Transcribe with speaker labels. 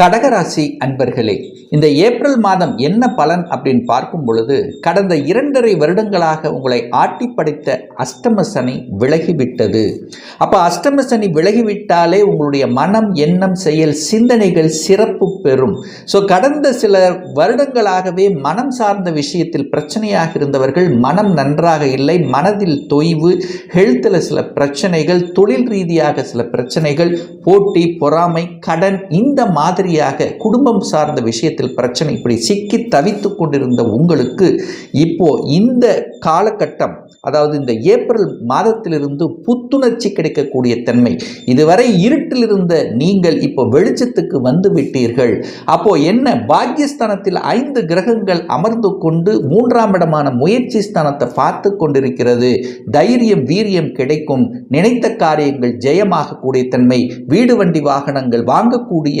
Speaker 1: கடகராசி அன்பர்களே இந்த ஏப்ரல் மாதம் என்ன பலன் அப்படின்னு பார்க்கும் பொழுது கடந்த இரண்டரை வருடங்களாக உங்களை ஆட்டி படைத்த அஷ்டம சனி விலகிவிட்டது. அப்போ அஷ்டம சனி விலகிவிட்டாலே உங்களுடைய மனம் எண்ணம் செயல் சிந்தனைகள் சிறப்பு பெறும். ஸோ கடந்த சில வருடங்களாகவே மனம் சார்ந்த விஷயத்தில் பிரச்சனையாக இருந்தவர்கள் மனம் நன்றாக இல்லை மனதில் தொய்வு ஹெல்த்தில் சில பிரச்சனைகள் தொழில் ரீதியாக சில பிரச்சனைகள் போட்டி பொறாமை கடன் இந்த மாதிரி வழியாக குடும்பம் சார்ந்த விஷயத்தில் பிரச்சனை இப்படி சிக்கி தவித்து கொண்டிருந்த உங்களுக்கு இப்போ இந்த காலகட்டம் அதாவது இந்த ஏப்ரல் மாதத்திலிருந்து புத்துணர்ச்சி கிடைக்கக்கூடிய தன்மை இதுவரை இருட்டில் இருந்த நீங்கள் இப்போ வெளிச்சத்துக்கு வந்து விட்டீர்கள். அப்போ என்ன? பாக்கியஸ்தானத்தில் ஐந்து கிரகங்கள் அமர்ந்து கொண்டு மூன்றாம் இடமான முயற்சி ஸ்தானத்தை பார்த்து கொண்டிருக்கிறது. தைரியம் வீரியம் கிடைக்கும். நினைத்த காரியங்கள் ஜெயமாகக்கூடிய தன்மை வீடு வண்டி வாகனங்கள் வாங்கக்கூடிய